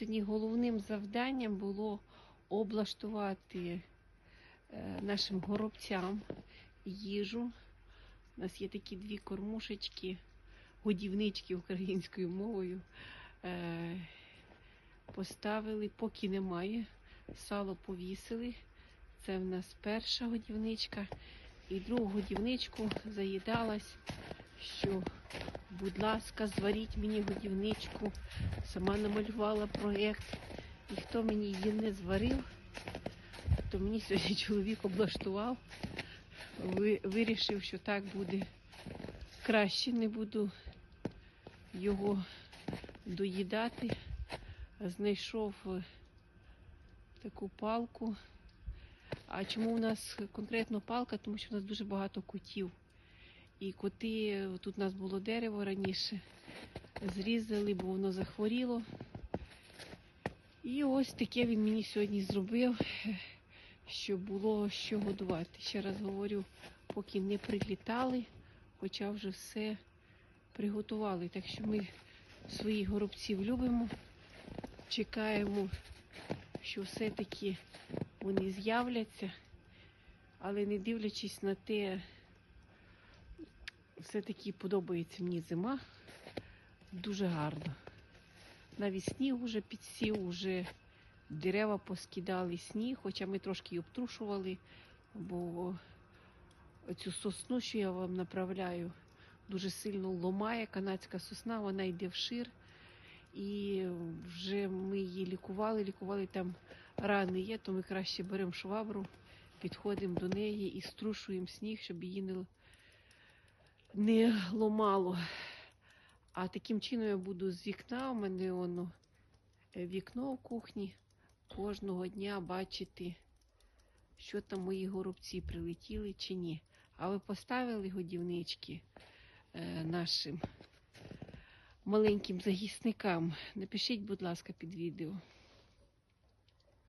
сьогодні головним завданням було облаштувати е, нашим горобцям їжу. У нас є такі дві кормушечки, годівнички українською мовою. Е, Поставили, поки немає. Сало повісили. Це в нас перша годівничка. І другу годівничку заїдалась, що, будь ласка, зваріть мені годівничку. Сама намалювала проєкт. І хто мені її не зварив, то мені сьогодні чоловік облаштував. Вирішив, що так буде краще, не буду його доїдати. Знайшов е, таку палку. А чому у нас конкретно палка? Тому що у нас дуже багато котів. І коти, тут у нас було дерево раніше, зрізали, бо воно захворіло. І ось таке він мені сьогодні зробив, щоб було що годувати. Ще раз говорю, поки не прилітали, хоча вже все приготували. Так що ми своїх горобців любимо, чекаємо, що все-таки вони з'являться, але не дивлячись на те, все-таки подобається мені зима. Дуже гарно. Навіть сніг уже підсів, уже дерева поскидали сніг, хоча ми трошки обтрушували, бо цю сосну, що я вам направляю, дуже сильно ломає канадська сосна, вона йде вшир. І вже ми її лікували, лікували там рани є, то ми краще беремо швабру, підходимо до неї і струшуємо сніг, щоб її не, не ломало. А таким чином я буду з вікна, у мене воно е, вікно в кухні, кожного дня бачити, що там мої горобці прилетіли чи ні. А ви поставили годівнички е, нашим маленьким загісникам? Напишіть, будь ласка, під відео.